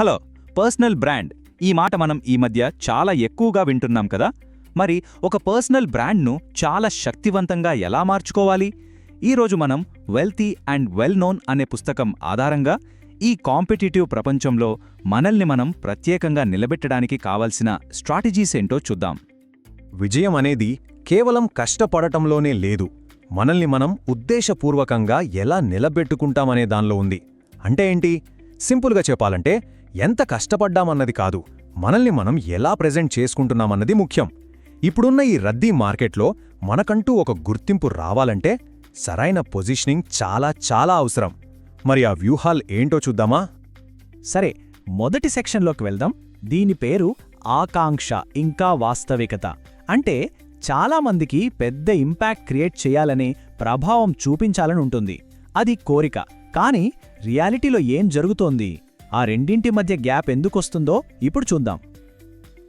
Hello personal brand. ఈ మాట మనం ఈ మధ్య చాలా ఎక్కువగా వింటున్నాం కదా. మరి ఒక పర్సనల్ బ్రాండ్ను చాలా శక్తివంతంగా ఎలా మార్చుకోవాలి? ఈరోజు మనం వెల్తీ అండ్ వెల్ నోన్ అనే పుస్తకం ఆధారంగా ఈ కాంపిటీటివ్ ప్రపంచంలో మనల్ని మనం ప్రత్యేకంగా నిలబెట్టడానికి కావలసిన స్ట్రాటజీస్ ఏంటో చూద్దాం. విజయం అనేది కేవలం కష్టపడటంలోనే లేదు. మనల్ని మనం ఉద్దేశపూర్వకంగా ఎలా నిలబెట్టుకుంటామనే దానిలో ఉంది. అంటే ఏంటి? సింపుల్గా చెప్పాలంటే ఎంత కష్టపడ్డామన్నది కాదు మనల్ని మనం ఎలా ప్రెజెంట్ చేసుకుంటున్నామన్నది ముఖ్యం. ఇప్పుడున్న ఈ రద్దీ మార్కెట్లో మనకంటూ ఒక గుర్తింపు రావాలంటే సరైన పొజిషనింగ్ చాలా చాలా అవసరం. మరి ఆ వ్యూహాల్ ఏంటో చూద్దామా? సరే మొదటి సెక్షన్లోకి వెళ్దాం. దీని పేరు ఆకాంక్ష ఇంకా వాస్తవికత. అంటే చాలామందికి పెద్ద ఇంపాక్ట్ క్రియేట్ చేయాలనే ప్రభావం చూపించాలని ఉంటుంది. అది కోరిక. కానీ రియాలిటీలో ఏం జరుగుతోంది? ఆ రెండింటి మధ్య గ్యాప్ ఎందుకొస్తుందో ఇప్పుడు చూద్దాం.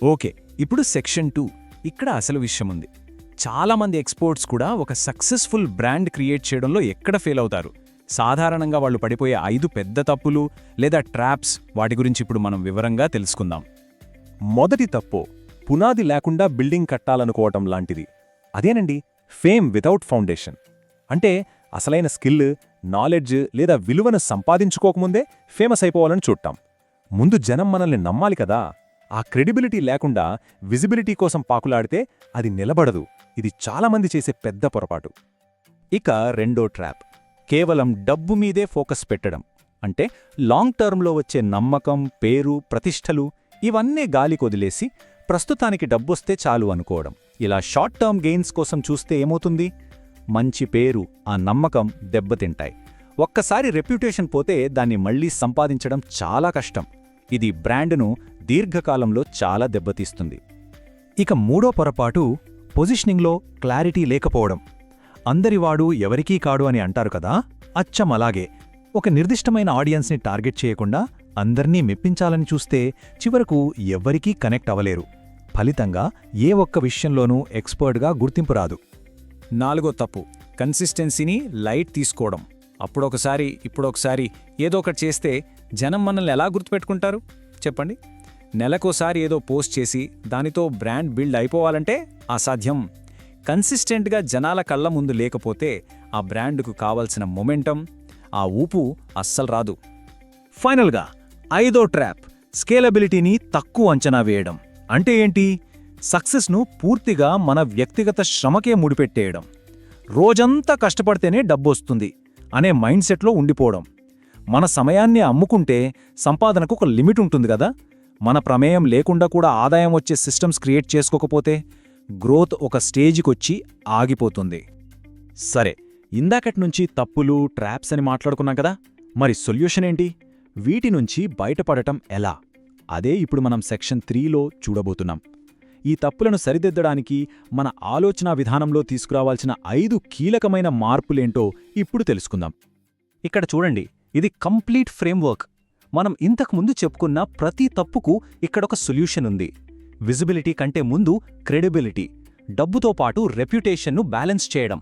ఓకే ఇప్పుడు సెక్షన్ టూ. ఇక్కడ అసలు విషయం ఉంది చాలామంది ఎక్స్పోర్ట్స్ కూడా ఒక సక్సెస్ఫుల్ బ్రాండ్ క్రియేట్ చేయడంలో ఎక్కడ ఫెయిల్ అవుతారు? సాధారణంగా వాళ్ళు పడిపోయే ఐదు పెద్ద తప్పులు లేదా ట్రాప్స్ వాటి గురించి ఇప్పుడు మనం వివరంగా తెలుసుకుందాం. మొదటి తప్పు పునాది లేకుండా బిల్డింగ్ కట్టాలనుకోవటం లాంటిది. అదేనండి ఫేమ్ వితౌట్ ఫౌండేషన్. అంటే అసలైన స్కిల్ నాలెడ్జ్ లేదా విలువను సంపాదించుకోకముందే ఫేమస్ అయిపోవాలని చూడటం ముందు జనం మనల్ని నమ్మాలి కదా. ఆ క్రెడిబిలిటీ లేకుండా విజిబిలిటీ కోసం పాకులాడితే అది నిలబడదు. ఇది చాలామంది చేసే పెద్ద పొరపాటు. ఇక రెండో ట్రాప్. కేవలం డబ్బు మీదే ఫోకస్ పెట్టడం. అంటే లాంగ్ టర్మ్లో వచ్చే నమ్మకం పేరు ప్రతిష్టలు ఇవన్నీ గాలి కొదిలేసి ప్రస్తుతానికి డబ్బొస్తే చాలు అనుకోవడం. ఇలా షార్ట్ టర్మ్ గెయిన్స్ కోసం చూస్తే ఏమవుతుంది? మంచి పేరు ఆ నమ్మకం దెబ్బతింటాయి. ఒక్కసారి రెప్యుటేషన్ పోతే దాన్ని మళ్ళీ సంపాదించడం చాలా కష్టం. ఇది బ్రాండ్ను దీర్ఘకాలంలో చాలా దెబ్బతీస్తుంది. ఇక మూడో పొరపాటు పొజిషనింగ్లో క్లారిటీ లేకపోవడం. అందరివాడు ఎవరికీ కాడు అని అంటారు కదా అచ్చం అలాగే. ఒక నిర్దిష్టమైన ఆడియన్స్ని టార్గెట్ చేయకుండా అందర్నీ మెప్పించాలని చూస్తే చివరకు ఎవ్వరికీ కనెక్ట్ అవ్వలేరు. ఫలితంగా ఏ ఒక్క విషయంలోనూ ఎక్స్పర్ట్గా గుర్తింపు రాదు. నాలుగో తప్పు కన్సిస్టెన్సీని లైట్ తీసుకోవడం. అప్పుడొకసారి ఇప్పుడొకసారి ఏదో ఒకటి చేస్తే జనం మనల్ని ఎలా గుర్తుపెట్టుకుంటారు? చెప్పండి. నెలకోసారి ఏదో పోస్ట్ చేసి దానితో బ్రాండ్ బిల్డ్ అయిపోవాలంటే అసాధ్యం. కన్సిస్టెంట్గా జనాల కళ్ళ ముందు లేకపోతే ఆ బ్రాండ్కు కావలసిన మొమెంటం ఆ ఊపు అస్సలు రాదు. ఫైనల్గా ఐదో ట్రాప్ స్కేలబిలిటీని తక్కువ అంచనా వేయడం. అంటే ఏంటి? సక్సెస్ను పూర్తిగా మన వ్యక్తిగత శ్రమకే ముడిపెట్టేయడం. రోజంతా కష్టపడితేనే డబ్బొస్తుంది అనే మైండ్ సెట్లో ఉండిపోవడం. మన సమయాన్ని అమ్ముకుంటే సంపాదనకు ఒక లిమిట్ ఉంటుంది కదా? మన ప్రమేయం లేకుండా కూడా ఆదాయం వచ్చే సిస్టమ్స్ క్రియేట్ చేసుకోకపోతే గ్రోత్ ఒక స్టేజికొచ్చి ఆగిపోతుంది. సరే ఇందాకటి నుంచి తప్పులు ట్రాప్స్ అని మాట్లాడుకున్నాం కదా? మరి సొల్యూషన్ ఏంటి? వీటి నుంచి బయటపడటం ఎలా? అదే ఇప్పుడు మనం సెక్షన్ త్రీలో చూడబోతున్నాం. ఈ తప్పులను సరిదిద్దడానికి మన ఆలోచనా విధానంలో తీసుకురావాల్సిన ఐదు కీలకమైన మార్పులేంటో ఇప్పుడు తెలుసుకుందాం. ఇక్కడ చూడండి ఇది కంప్లీట్ ఫ్రేమ్వర్క్. మనం ఇంతకుముందు చెప్పుకున్న ప్రతి తప్పుకు ఇక్కడొక సొల్యూషన్ ఉంది. విజిబిలిటీ కంటే ముందు క్రెడిబిలిటీ డబ్బుతో పాటు రెప్యుటేషన్ను బ్యాలెన్స్ చేయడం.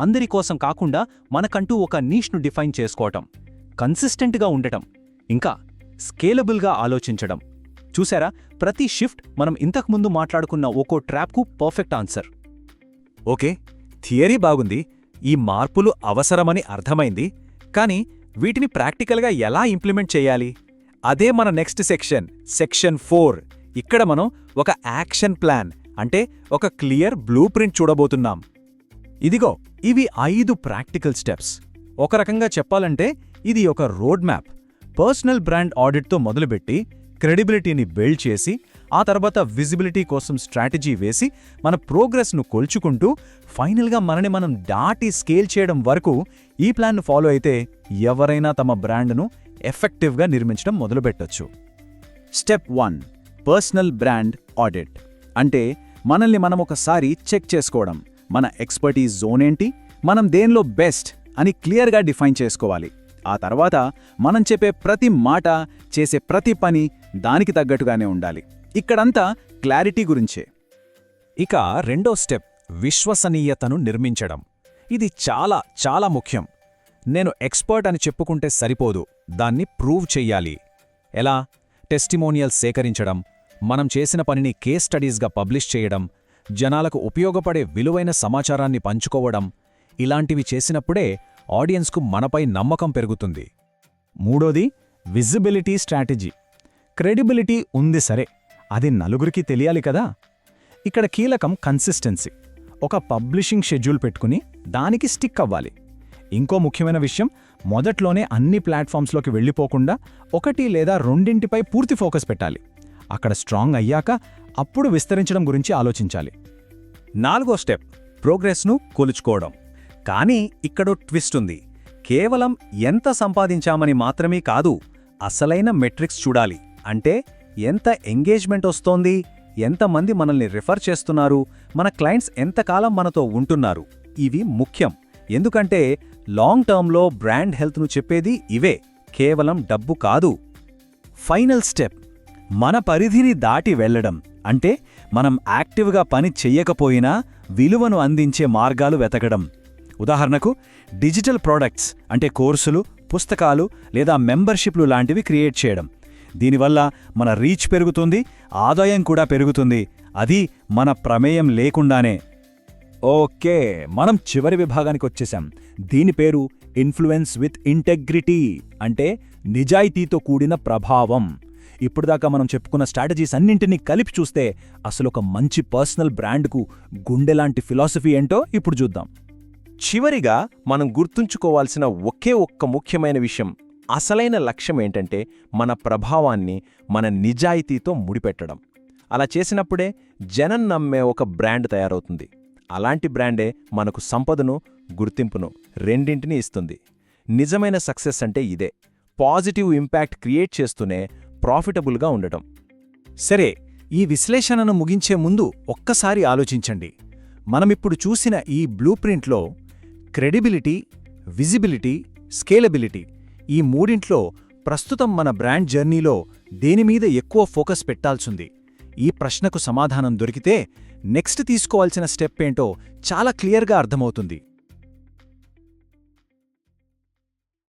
అందరి కోసం కాకుండా మనకంటూ ఒక నీష్ను డిఫైన్ చేసుకోవటం. కన్సిస్టెంట్గా ఉండటం. ఇంకా స్కేలబుల్గా ఆలోచించడం. చూసారా? ప్రతి షిఫ్ట్ మనం ఇంతకుముందు మాట్లాడుకున్న ఒక్కో ట్రాప్కు పర్ఫెక్ట్ ఆన్సర్. ఓకే థియరీ బాగుంది ఈ మార్పులు అవసరమని అర్థమైంది కానీ వీటిని ప్రాక్టికల్గా ఎలా ఇంప్లిమెంట్ చేయాలి? అదే మన నెక్స్ట్ సెక్షన్ సెక్షన్ ఫోర్. ఇక్కడ మనం ఒక యాక్షన్ ప్లాన్ అంటే ఒక క్లియర్ బ్లూ ప్రింట్ చూడబోతున్నాం. ఇదిగో ఇవి ఐదు ప్రాక్టికల్ స్టెప్స్. ఒక రకంగా చెప్పాలంటే ఇది ఒక రోడ్ మ్యాప్. పర్సనల్ బ్రాండ్ ఆడిట్తో మొదలుపెట్టి క్రెడిబిలిటీని బిల్డ్ చేసి ఆ తర్వాత విజిబిలిటీ కోసం స్ట్రాటజీ వేసి మన ప్రోగ్రెస్ను కొల్చుకుంటూ ఫైనల్గా మనని మనం దాటి స్కేల్ చేయడం వరకు ఈ ప్లాన్ను ఫాలో అయితే ఎవరైనా తమ బ్రాండ్ను ఎఫెక్టివ్గా నిర్మించడం మొదలుపెట్టొచ్చు. Step one personal brand audit. అంటే మనల్ని మనం ఒకసారి చెక్ చేసుకోవడం. మన ఎక్స్పర్టీస్ జోన్ ఏంటి? మనం దేనిలో బెస్ట్ అని క్లియర్గా డిఫైన్ చేసుకోవాలి. ఆ తర్వాత మనం చెప్పే ప్రతి మాట చేసే ప్రతి పని దానికి తగ్గట్టుగానే ఉండాలి. ఇక్కడంతా క్లారిటీ గురించే. ఇక రెండో స్టెప్ విశ్వసనీయతను నిర్మించడం. ఇది చాలా చాలా ముఖ్యం. నేను ఎక్స్పర్ట్ అని చెప్పుకుంటే సరిపోదు. దాన్ని ప్రూవ్ చెయ్యాలి. ఎలా? టెస్టిమోనియల్స్ సేకరించడం మనం చేసిన పనిని కేస్ స్టడీస్గా పబ్లిష్ చేయడం జనాలకు ఉపయోగపడే విలువైన సమాచారాన్ని పంచుకోవడం ఇలాంటివి చేసినప్పుడే ఆడియన్స్కు మనపై నమ్మకం పెరుగుతుంది. మూడోది విజిబిలిటీ స్ట్రాటజీ. క్రెడిబిలిటీ ఉంది సరే అది నలుగురికి తెలియాలి కదా. ఇక్కడ కీలకం కన్సిస్టెన్సీ. ఒక పబ్లిషింగ్ షెడ్యూల్ పెట్టుకుని దానికి స్టిక్ అవ్వాలి. ఇంకో ముఖ్యమైన విషయం మొదట్లోనే అన్ని ప్లాట్ఫామ్స్లోకి వెళ్ళిపోకుండా ఒకటి లేదా రెండింటిపై పూర్తి ఫోకస్ పెట్టాలి. అక్కడ స్ట్రాంగ్ అయ్యాక అప్పుడు విస్తరించడం గురించి ఆలోచించాలి. నాలుగో స్టెప్ ప్రోగ్రెస్ను కొలుచుకోవడం. కానీ ఇక్కడో ట్విస్ట్ ఉంది. కేవలం ఎంత సంపాదించామని మాత్రమే కాదు అసలైన మెట్రిక్స్ చూడాలి. అంటే ఎంత ఎంగేజ్మెంట్ వస్తోంది? ఎంతమంది మనల్ని రిఫర్ చేస్తున్నారు? మన క్లయింట్స్ ఎంతకాలం మనతో ఉంటున్నారు? ఇవి ముఖ్యం. ఎందుకంటే లాంగ్ టర్మ్లో బ్రాండ్ హెల్త్ను చెప్పేది ఇవే. కేవలం డబ్బు కాదు. Final step. మన పరిధిని దాటి వెళ్ళడం. అంటే మనం యాక్టివ్గా పని చెయ్యకపోయినా విలువను అందించే మార్గాలు వెతకడం. ఉదాహరణకు డిజిటల్ ప్రోడక్ట్స్ అంటే కోర్సులు పుస్తకాలు లేదా మెంబర్షిప్లు లాంటివి క్రియేట్ చేయడం. దీనివల్ల మన రీచ్ పెరుగుతుంది ఆదాయం కూడా పెరుగుతుంది. అది మన ప్రమేయం లేకుండానే. ఓకే మనం చివరి విభాగానికి వచ్చేసాం దీని పేరు ఇన్ఫ్లుయెన్స్ విత్ ఇంటెగ్రిటీ అంటే నిజాయితీతో కూడిన ప్రభావం. ఇప్పుడుదాకా మనం చెప్పుకున్న స్ట్రాటజీస్ అన్నింటినీ కలిపి చూస్తే అసలు ఒక మంచి పర్సనల్ బ్రాండ్కు గుండెలాంటి ఫిలాసఫీ ఏంటో ఇప్పుడు చూద్దాం. చివరిగా మనం గుర్తుంచుకోవాల్సిన ఒకే ఒక్క ముఖ్యమైన విషయం. అసలైన లక్ష్యం ఏంటంటే మన ప్రభావాన్ని మన నిజాయితీతో ముడిపెట్టడం. అలా చేసినప్పుడే జనం నమ్మే ఒక బ్రాండ్ తయారవుతుంది. అలాంటి బ్రాండే మనకు సంపదను గుర్తింపును రెండింటినీ ఇస్తుంది. నిజమైన సక్సెస్ అంటే ఇదే. పాజిటివ్ ఇంపాక్ట్ క్రియేట్ చేస్తూనే ప్రాఫిటబుల్గా ఉండటం. సరే ఈ విశ్లేషణను ముగించే ముందు ఒక్కసారి ఆలోచించండి. మనమిప్పుడు చూసిన ఈ బ్లూ ప్రింట్లో క్రెడిబిలిటీ విజిబిలిటీ స్కేలబిలిటీ ఈ మూడింట్లో ప్రస్తుతం మన బ్రాండ్ జర్నీలో దేనిమీద ఎక్కువ ఫోకస్ పెట్టాల్సింది? ఈ ప్రశ్నకు సమాధానం దొరికితే నెక్స్ట్ తీసుకోవాల్సిన స్టెప్ ఏంటో చాలా క్లియర్గా అర్థమవుతుంది.